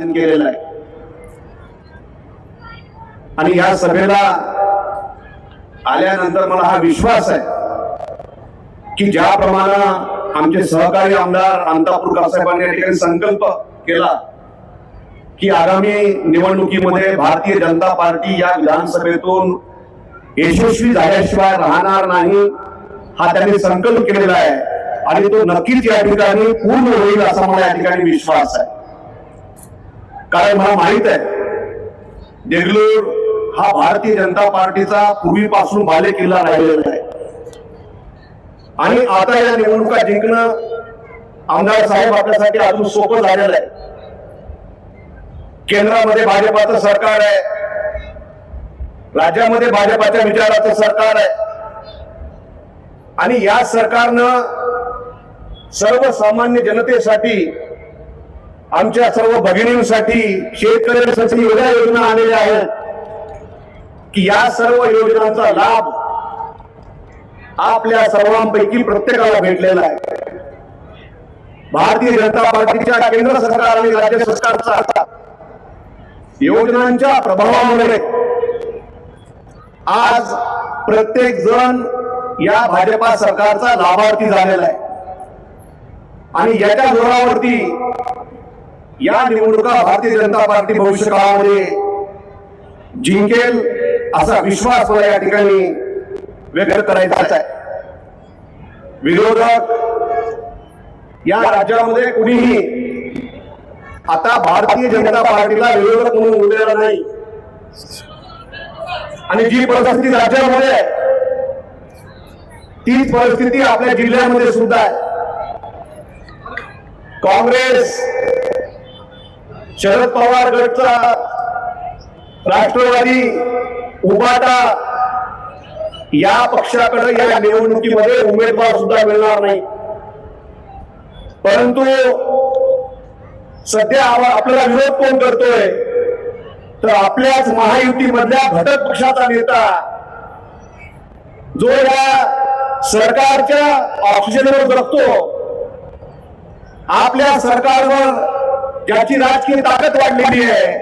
त्यांनी केलेलं आहे. आणि या सभेला आल्यानंतर मला हा विश्वास आहे की ज्याप्रमाणे आमचे सहकारी आमदार अंतापूरकर साहेबांनी या ठिकाणी संकल्प केला की आगामी निवडणुकीमध्ये भारतीय जनता पार्टी या विधानसभेतून यशस्वी झाल्याशिवाय राहणार नाही हा त्यांनी संकल्प केलेला आहे. आणि तो नक्कीच या ठिकाणी पूर्ण होईल असा मला या ठिकाणी विश्वास आहे. कारण मला माहीत आहे देगलूर हा भारतीय जनता पार्टीचा पूर्वीपासून बाले किल्ला राहिलेला आहे. आणि आता या निवडणुका जिंकणं आमदार साहेब आपल्यासाठी अजून सोपं झालेलं आहे. केंद्रामध्ये भाजपाचं सरकार आहे. राज्यामध्ये भाजपाच्या विचाराचं सरकार आहे. आणि या सरकारनं सर्वसामान्य जनतेसाठी आमच्या सर्व भगिनींसाठी शेतकऱ्यांसाठी एवढ्या योजना आलेल्या आहेत की या सर्व योजनांचा लाभ आपल्या सर्वांपैकी प्रत्येकाला भेटलेला आहे. भारतीय जनता पार्टीच्या केंद्र सरकार आणि राज्य सरकारचा योजनांच्या प्रभावामुळे आज प्रत्येक जण या भाजपा सरकारचा लाभार्थी झालेला आहे. आणि याच्या जोरावरती या निवडणुका भारतीय जनता पार्टी भविष्य काळामध्ये जिंकेल असा विश्वास मला या ठिकाणी व्यक्त करायचा आहे. विरोधक या राज्यामध्ये कुणीही आता भारतीय जनता पार्टीला विरोधक म्हणून उरलेला नाही. आणि जी परिस्थिती राज्यामध्ये आहे तीच परिस्थिती आपल्या जिल्ह्यामध्ये सुद्धा आहे. काँग्रेस शरद पवार गटचा राष्ट्रवादी उबाटा या पक्षाकडे या निवडणुकीमध्ये उमेदवार सुद्धा मिळणार नाही. परंतु सध्या आपल्याला विरोध कोण करतोय? तर आपल्याच महायुतीमधल्या घटक पक्षाचा नेता जो या सरकारच्या ऑक्सिजनवर जगतो आपल्या सरकारवर ज्याची राजकीय ताकद वाढलेली आहे.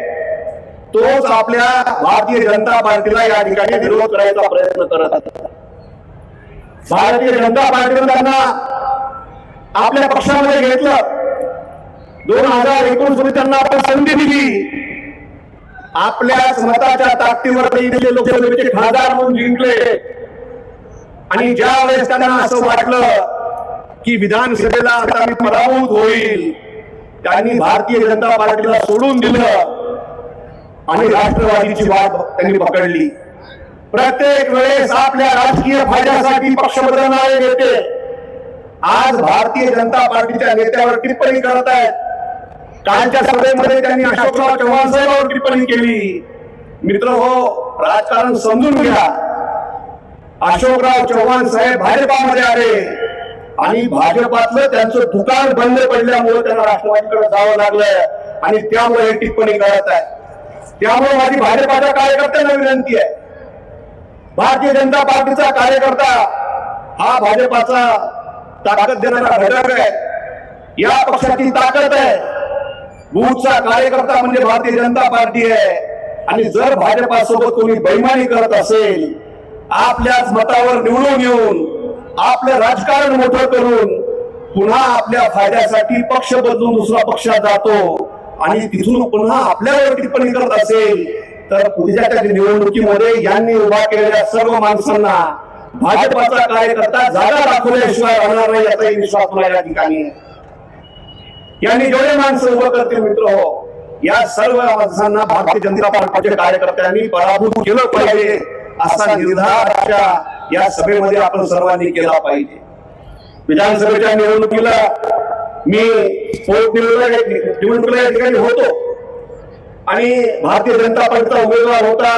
तोच आपल्या भारतीय जनता पार्टीला या ठिकाणी विरोध करायचा प्रयत्न करत आहे भारतीय जनता पार्टीनं त्यांना आपल्या पक्षामध्ये घेतलं. दोन हजार एकोणीसमध्ये त्यांना आपण संधी दिली. आपल्याच मताच्या ताकदीवर इथले लोकसभेचे खासदार म्हणून जिंकले. आणि ज्या वेळेस त्यांना असं वाटलं की विधानसभेला आता मी पराभूत होईल त्यांनी भारतीय जनता पार्टीला सोडून दिलं आणि राष्ट्रवादीची वाट त्यांनी पकडली. प्रत्येक वेळेस आपल्या राजकीय फायद्यासाठी पक्ष बदलणारे नेते. आज भारतीय जनता पार्टीच्या नेत्यावर टिप्पणी करत आहेत. कालच्या सभेमध्ये त्यांनी अशोकराव चव्हाण साहेबांवर टिप्पणी केली. मित्र हो राजकारण समजून घ्या. अशोकराव चव्हाण साहेब भाजपामध्ये आले. आणि भाजपातलं त्यांचं दुकान बंद पडल्यामुळे त्यांना राष्ट्रवादीकडे जावं लागलं आणि त्यामुळे हे टिप्पणी करत आहे. त्यामुळे माझी भाजपाच्या कार्यकर्त्यांना विनंती आहे. भारतीय जनता पार्टीचा कार्यकर्ता हा भाजपाचा ताकद देणारा घटक आहे. या पक्षाची ताकद आहे. बूथचा कार्यकर्ता म्हणजे भारतीय जनता पार्टी आहे. आणि जर भाजपासोबत कोणी बैमानी करत असेल आपल्याच मतावर निवडून येऊन आपलं राजकारण मोठं करून पुन्हा आपल्या फायद्यासाठी पक्ष बदलून दुसरा पक्षात जातो आणि तिथून पुन्हा आपल्यावर टिप्पणी करत असेल तर पुढच्या निवडणुकीमध्ये यांनी उभा केलेल्या सर्व माणसांना भाजपाचा कार्यकर्ता जागा दाखवल्याशिवाय राहणार नाही याचाही विश्वास मला या ठिकाणी यांनी जेवढे माणसं उभं करतील मित्र हो या सर्व माणसांना भारतीय जनता पार्टीच्या कार्यकर्त्यांनी पराभूत केलं पाहिजे असा निर्धार या सभेमध्ये आपण सर्वांनी केला पाहिजे. विधानसभेच्या निवडणुकीला मी निवडणुकीला या ठिकाणी होतो. आणि भारतीय जनता पक्षाचा उमेदवार होता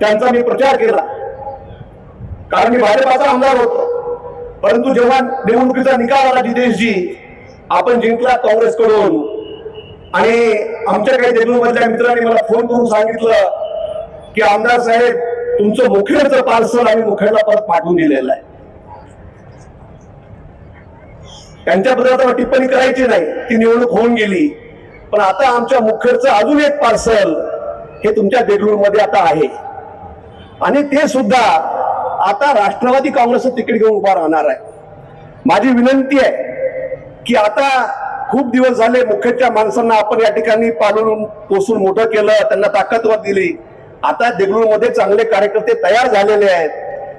त्यांचा मी प्रचार केला. कारण मी भाजपाचा आमदार होतो. परंतु जेव्हा निवडणुकीचा निकाल आला जितेशजी आपण जिंकला काँग्रेसकडून. आणि आमच्या काही देगलूर मधल्या मित्रांनी मला फोन करून सांगितलं की आमदार साहेब तुमचं मुखेडचं पार्सल आम्ही मुखेडला परत पाठवून दिलेलं आहे. त्यांच्याबद्दल आता टिप्पणी करायची नाही. ती निवडणूक होऊन गेली. पण आता आमच्या मुखेडचं अजून एक पार्सल हे तुमच्या देगलूरमध्ये आता आहे. आणि ते सुद्धा आता राष्ट्रवादी काँग्रेसचं तिकीट घेऊन उभा राहणार आहे. माझी विनंती आहे की आता खूप दिवस झाले मुखेडच्या माणसांना आपण या ठिकाणी पालून पोसून मोठं केलं त्यांना ताकदवर दिली. आता देगलूरमध्ये चांगले कार्यकर्ते तयार झालेले आहेत.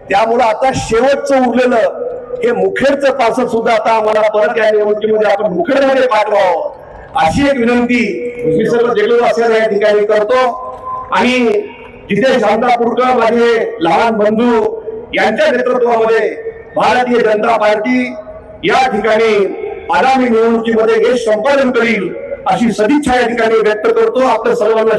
त्यामुळं आता शेवटचं उरलेलं हे मुखेडचं पार्सल सुद्धा आता आम्हाला परत या निवडणुकीमध्ये आपण मुखेडमध्ये पाठवावं अशी एक विनंती मी सर्व देगलूर असलेल्या या ठिकाणी करतो. आणि जिथे शांतापूरकर माझे लहान बंधू यांच्या नेतृत्वामध्ये भारतीय जनता पार्टी या ठिकाणी आगामी निवडणुकीमध्ये यश संपादन करील अशी सदिच्छा या ठिकाणी व्यक्त करतो. आपल्या सर्वांना